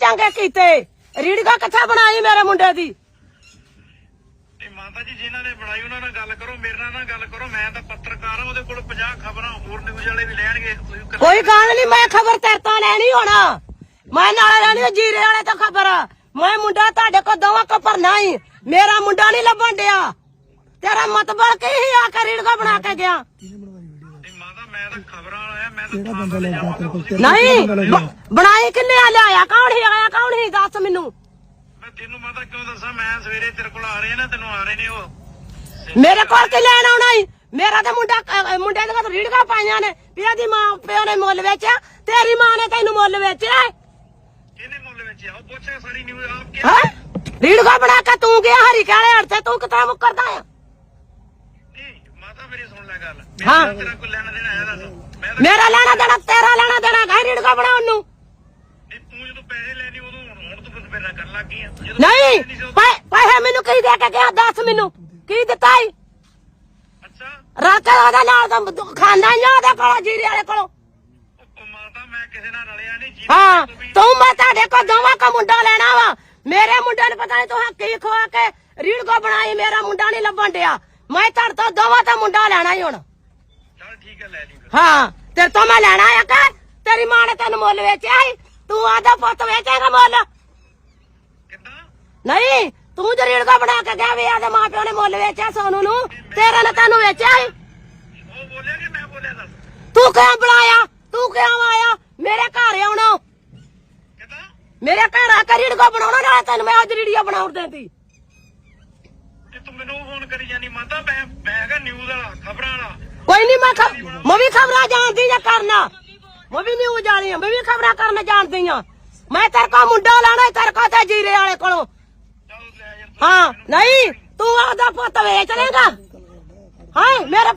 ਚੰਗੇ ਕੀਤੇ। ਰੀੜਗਾ ਕਿੱਥੇ ਬਣਾਈ ਮੇਰੇ ਮੁੰਡੇ ਦੀ? ਤੇ ਮਾਤਾ ਜੀ ਜਿਨ੍ਹਾਂ ਨੇ ਬਣਾਈ ਉਹਨਾਂ ਨਾਲ ਗੱਲ ਕਰੋ ਮੇਰੇ ਨਾਲ ਨਾ ਗੱਲ ਕਰੋ। ਮੈਂ ਤਾਂ ਪੱਤਰਕਾਰ ਹਾਂ ਉਹਦੇ ਕੋਲ 50 ਖਬਰਾਂ ਹੋਰ ਨਿਊਜ਼ ਵਾਲੇ ਵੀ ਲੈਣਗੇ। ਤੁਸੀਂ ਕੋਈ ਗੱਲ ਨਹੀਂ ਮੈਂ ਖਬਰ ਤੇਰੇ ਤੋਂ ਲੈਣੀ ਹੋਣਾ। ਮੈਂ ਨਾਲ ਲੈਣੀ ਆ ਜੀਰੇ ਵਾਲੇ ਤੋਂ ਖਬਰ। ਮੈਂ ਮੁੰਡਾ ਤੁਹਾਡੇ ਕੋਲ ਦੋਵਾਂ ਕੋ ਭਰਨਾ ਹੀ ਮੇਰਾ ਮੁੰਡਾ ਨਹੀਂ ਲੱਭਣ ਡਿਆ। ਤੇਰਾ ਮਤਬਲ ਕੀ ਹੀ ਆ ਕੇ ਰੀੜਗਾ ਬਣਾ ਕੇ ਗਿਆ। ਮੈਂ ਤਾਂ ਖਬਰਾਂ ਵਾਲਾ ਆ ਮੈਂ ਤਾਂ ਥਾਂ ਤੇ ਜਾਵਾਂਗਾ ਤੁਸੀਂ ਨਹੀਂ ਬ- ਬਣਾਈ ਕਿੰਨੇ ਆ ਲਿਆਇਆ? ਕੌਣ ਹੀ ਆਇਆ ਕੌਣ ਹੀ ਦੱਸ ਮੈਨੂੰ? ਮੈਂ ਤੈਨੂੰ ਮਾਤਾ ਕਿਉਂ ਦੱਸਾਂ ਮੈਂ ਸਵੇਰੇ ਤੇਰੇ ਕੋਲ ਆ ਰਹੇ ਨਾ ਤੈਨੂੰ ਆ ਰਹੇ ਨੇ ਉਹ। ਮੇਰੇ ਕੋਲ ਕੀ ਲੈਣ ਆਉਣਾ ਈ? ਮੇਰਾ ਤੇ ਮੁੰਡਾ ਅਹ, ਮੁੰਡੇ ਦੇ ਕੋਲ ਰੀੜਗਾ ਪਾਈਆਂ ਨੇ। ਵੀ ਇਹਦੀ ਮਾਂ ਪਿਓ ਨੇ ਮੁੱਲ ਵੇਚਿਆ ਤੇਰੀ ਮਾਂ ਨੇ ਤੈਨੂੰ ਮੁੱਲ ਵੇਚਿਆ ਕਿਹਨੇ ਮੁੱਲ ਵਿੱਚ ਆ ਉਹ ਪੁੱਛਿਆ ਸਾਰੀ ਨਿਊਜ਼ ਆਪ ਕਿ ਹੈ? ਰੀੜਗਾ ਬਣਾ ਕੇ ਤੂੰ ਗਿਆ ਹਰੀ ਕਾਲੇ ਹੜ ਤੇ ਤੂੰ ਕਿੱਥੇ ਮੁੱਕਰਦਾ ਆ? ਨਹੀਂ ਮਾਤਾ ਮੇਰੀ ਸੁਣ ਲੈ ਗੱਲ। ਹਾਂ। ਮੇਰਾ ਤੇਰਾ ਕੋਈ ਲੈਣਾ ਦੇਣਾ ਹੈ ਦੱਸ। ਮੈਂ ਤਾਂ ਮੇਰਾ ਲੈਣਾ ਦੇਣਾ ਤੇਰਾ ਲੈਣਾ ਦੇਣਾ ਗਾ ਰੀੜਗਾ ਬਣਾਉਣ ਨੂੰ? ਨਹੀਂ ਤੂੰ ਜਦੋਂ ਪੈਸੇ ਲੈਣੀ ਉਦੋਂ ਹੁਣ ਹੁਣ ਤੂੰ ਫਿਰ ਮੇਰੇ ਨਾਲ ਕਰਨ ਲੱਗ ਗਈ ਆ। ਜਦੋਂ ਨਹੀਂ ਪੈਸੇ ਸੀ ਉਦੋਂ- ਪੈ- ਪੈਸੇ ਮੈਨੂੰ ਕੀ ਦੇ ਕੇ ਗਿਆ? ਦੱਸ ਮੈਨੂੰ। ਕੀ ਦਿੱਤਾ ਈ? ਅੱਛਾ। ਰਾਕੇ ਉਹਦੇ ਨਾਲ ਤਾਂ ਖਾਂਦਾ ਹੀ ਆ ਉਹਦੇ ਕੋਲ ਜੀਰੇ ਵਾਲੇ ਕੋਲੋਂ। ਉਹ ਮਾਤਾ ਮੈਂ ਕਿਸੇ ਨਾਲ ਰਲਿਆ ਨਹੀਂ ਜੀ ਹਾਂ ਤੂੰ ਮੈਂ ਤੁਹਾਡੇ ਕੋਲ ਦੋਵਾਂ ਕਾ ਮੁੰਡਾ ਲੈਣਾ ਵਾ। ਮੇਰੇ ਮੁੰਡੇ ਨੂੰ ਪਤਾ ਨਹੀਂ ਤੂੰ ਕੀ ਖਵਾ ਕੇ ਰੀੜ ਕੋ ਬਣਾਈ ਮੇਰਾ ਮੁੰਡਾ ਨਹੀਂ ਲੱਭਣ ਡਿਆ। ਮੈਂ ਤੁਹਾਡੇ ਤੋਂ ਦੋਵਾਂ ਦਾ ਮੁੰਡਾ ਲੈਣਾ ਹੀ ਹੁਣ। ਚੱਲ ਠੀਕ ਹੈ ਲੈ ਲਈ ਫਿਰ ਹਾਂ ਤੇਰੇ ਤੋਂ ਮੈਂ ਲੈਣਾ ਆ ਕਿ ਤੇਰੀ ਮਾਂ ਨੇ ਤੈਨੂੰ ਮੁੱਲ ਵੇਚਿਆ ਸੀ। ਤੂੰ ਆਦਾ ਪੁੱਤ ਵੇਚੇਗਾ ਮੁੱਲ। ਕਿੱਦਾਂ? ਨਹੀਂ ਤੂੰ ਜਰੀੜ ਕੋ ਬਣਾ ਕੇ ਗਿਆ ਵੀ ਆਦੇ ਮਾਂ ਪਿਓ ਨੇ ਮੁੱਲ ਵੇਚਿਆ ਸੋਨੂੰ ਨੂੰ। ਤੇਰੇ ਨੇ ਤੈਨੂੰ ਵੇਚਿਆ ਸੀ। ਉਹ ਬੋਲਿਆ ਕਿ ਮੈਂ ਬੋਲਿਆ ਦੱਸ? ਤੂੰ ਕਿਉਂ ਬੁਲਾਇਆ? ਤੂੰ ਕਿਉਂ ਆਇਆ? ਮੇਰੇ ਘਰ ਆਉਣਾ। ਕਿੱਦਾਂ? ਮੇਰੇ ਘਰ ਆ ਕੇ ਰੀੜ ਕੋ ਬਣਾਉਣਾ ਨਾਲ ਤੈਨੂੰ ਮੈਂ ਅੱਜ ਰੀੜੀਆ ਬਣਾਉਣ ਦਿੰਦੀ। ਤੇ ਤੂੰ ਮੈਨੂੰ ਫੋਨ ਕਰੀ ਜਾਨੀ ਮਾਤਾ ਮੈਂ ਮੈਂ ਹੈਗਾ ਨਿਊਜ਼ ਵਾਲਾ ਖਬਰਾਂ ਵਾਲਾ। ਕੋਈ ਨਹੀਂ ਮੈਂ ਖਬ ਮੈਂ ਵੀ ਖਬਰਾਂ ਜਾਣਦੀ ਆ ਕਰਨਾ। ਮੈਂ ਵੀ ਨਿਊਜ਼ ਵਾਲੀ ਆ ਮੈਂ ਵੀ ਖਬਰਾਂ ਕਰਨ ਜਾਣਦੀ ਆ। ਮੈਂ ਤੇਰੇ ਕੋ ਮੁੰਡਾ ਲੈਣਾ ਤੇਰੇ ਕੋ ਤੇ ਜੀਰੇ ਵਾਲੇ ਕੋਲੋਂ। ਚੱਲ ਲੈ ਯਾਰ ਹਾਂ ਨਹੀਂ ਤੂੰ ਆਪਦਾ ਪੁੱਤ ਵੇਚ ਲੇਗਾ ਹਾਂ ਮੇਰੇ